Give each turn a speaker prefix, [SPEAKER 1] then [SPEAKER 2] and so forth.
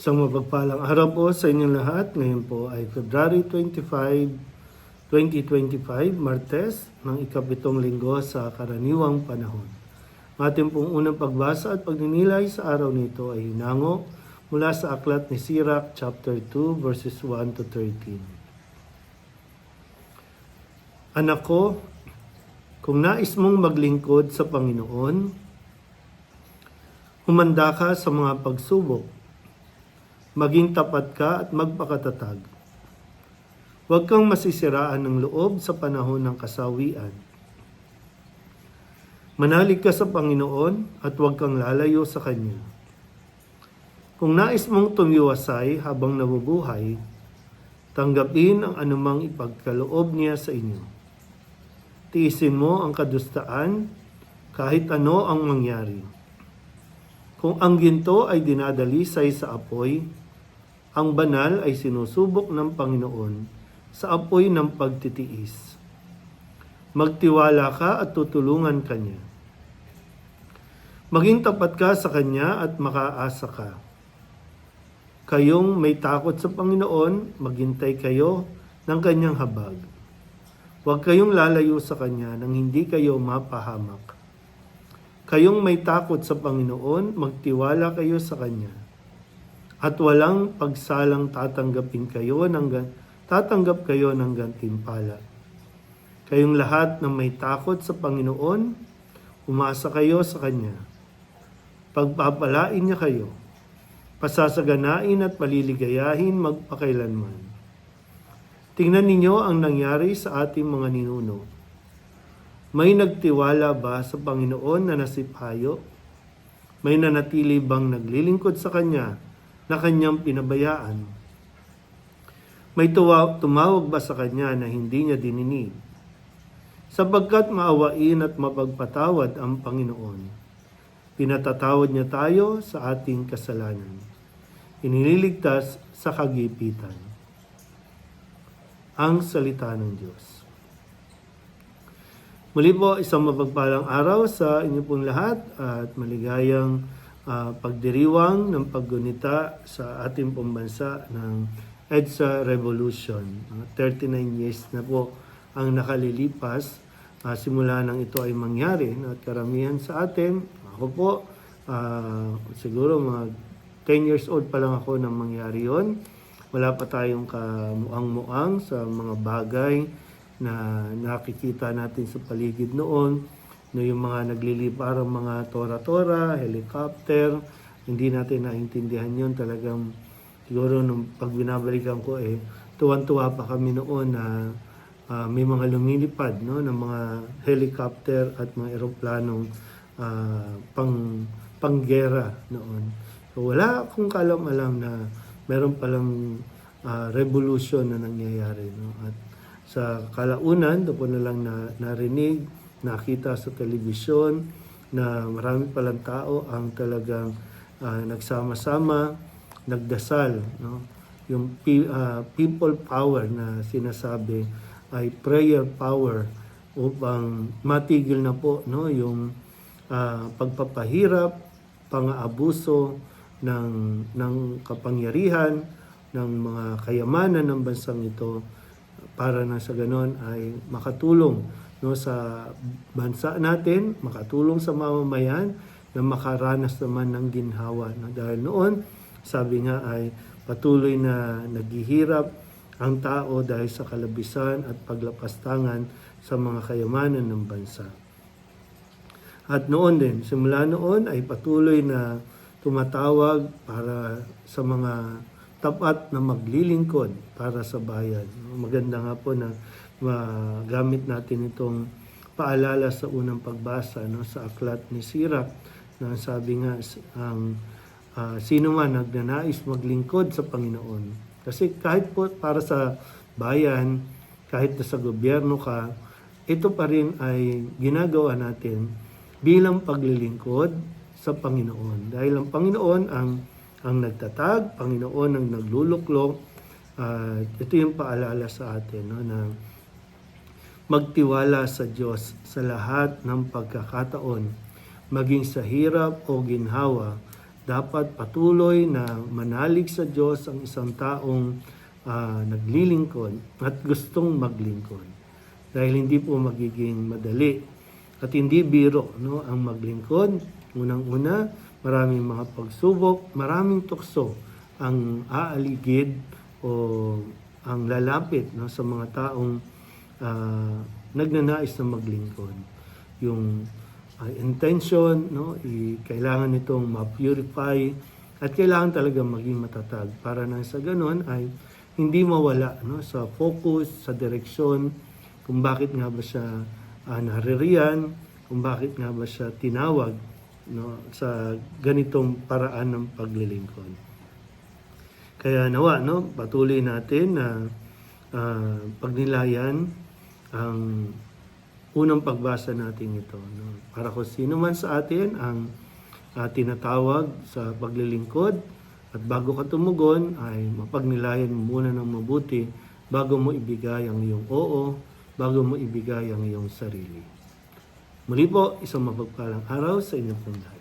[SPEAKER 1] Isang mapagpalang araw po sa inyong lahat. Ngayon po ay February 25, 2025, Martes, ng ikapitong linggo sa karaniwang panahon. Ating pong unang pagbasa at pagninilay sa araw nito ay hinango mula sa aklat ni Sirach chapter 2 verses 1 to 13. Anak ko, kung nais mong maglingkod sa Panginoon, humanda ka sa mga pagsubok maging tapat ka at magpakatatag. Huwag kang masisiraan ng loob sa panahon ng kasawian. Manalig ka sa Panginoon at huwag kang lalayo sa Kanya. Kung nais mong tumiwasay habang nabubuhay, tanggapin ang anumang ipagkaloob niya sa inyo. Tiisin mo ang kadustaan kahit ano ang mangyari. Kung ang ginto ay dinadalisay sa apoy, ang banal ay sinusubok ng Panginoon sa apoy ng pagtitiis. Magtiwala ka at tutulungan ka niya. Maging tapat ka sa Kanya at makaasa ka. Kayong may takot sa Panginoon, maghintay kayo ng Kanyang habag. Huwag kayong lalayo sa Kanya nang hindi kayo mapahamak. Kayong may takot sa Panginoon, magtiwala kayo sa Kanya at walang pagsalang tatanggapin kayo ng tatanggap kayo ng gantimpala. Kayong lahat na may takot sa Panginoon, umasa kayo sa Kanya. Pagpapalain niya kayo, pasasaganain at paliligayahin magpakailanman. Tingnan ninyo ang nangyari sa ating mga ninuno. May nagtiwala ba sa Panginoon na nasipayo? May nanatili bang naglilingkod sa Kanya na kanyang pinabayaan? May tuwa, tumawag ba sa kanya na hindi niya dininig? Sapagkat maawain at mapagpatawad ang Panginoon, pinatatawad niya tayo sa ating kasalanan. Iniligtas sa kagipitan. Ang salita ng Diyos. Muli po, isang mapagpalang araw sa inyo pong lahat at maligayang ah, pagdiriwang ng paggunita sa ating pambansa ng EDSA Revolution. Ah, 39 years na po ang nakalilipas ah, simula nang ito ay mangyari. At karamihan sa atin, ako po, ah, siguro mga 10 years old pa lang ako nang mangyari yon. Wala pa tayong kamuang-muang sa mga bagay na nakikita natin sa paligid noon no yung mga nagliliparang mga tora-tora, helicopter, hindi natin naintindihan yun talagang siguro nung pag binabalikan ko eh tuwan-tuwa pa kami noon na ah, may mga lumilipad no ng mga helicopter at mga eroplanong ah, pang panggera noon. So wala akong kalam-alam na meron palang ah, revolution na nangyayari no at sa kalaunan doon na lang na narinig nakita sa telebisyon na marami palang tao ang talagang ah, nagsama-sama, nagdasal. No? Yung ah, people power na sinasabi ay prayer power upang matigil na po no yung ah, pagpapahirap, pang-aabuso ng ng kapangyarihan ng mga kayamanan ng bansang ito para na sa ganon ay makatulong no sa bansa natin, makatulong sa mamamayan na makaranas naman ng ginhawa. No? Dahil noon, sabi nga ay patuloy na naghihirap ang tao dahil sa kalabisan at paglapastangan sa mga kayamanan ng bansa. At noon din, simula noon ay patuloy na tumatawag para sa mga tapat na maglilingkod para sa bayan. Maganda nga po na magamit natin itong paalala sa unang pagbasa no, sa aklat ni Sirach na sabi nga ang ah, sino man nagnanais maglingkod sa Panginoon. Kasi kahit po para sa bayan, kahit na sa gobyerno ka, ito pa rin ay ginagawa natin bilang paglilingkod sa Panginoon. Dahil ang Panginoon ang ang nagtatag, Panginoon ang nagluluklok. at ito yung paalala sa atin no, na magtiwala sa Diyos sa lahat ng pagkakataon, maging sa hirap o ginhawa, dapat patuloy na manalig sa Diyos ang isang taong ah, naglilingkod at gustong maglingkod. Dahil hindi po magiging madali at hindi biro no, ang maglingkod. Unang-una, maraming mga pagsubok, maraming tukso ang aaligid o ang lalapit no, sa mga taong ah, nagnanais na maglingkod. Yung ah, intention, no, i, kailangan itong ma-purify at kailangan talaga maging matatag para na sa ganon ay hindi mawala no, sa focus, sa direksyon, kung bakit nga ba siya uh, naririyan, kung bakit nga ba siya tinawag no, sa ganitong paraan ng paglilingkod. Kaya nawa, no, patuloy natin na ah, pagnilayan ang unang pagbasa natin ito. No? Para kung sino man sa atin ang ah, tinatawag sa paglilingkod at bago ka tumugon ay mapagnilayan mo muna ng mabuti bago mo ibigay ang iyong oo, bago mo ibigay ang iyong sarili. Muli po, isang mapagpalang araw sa inyong lahat.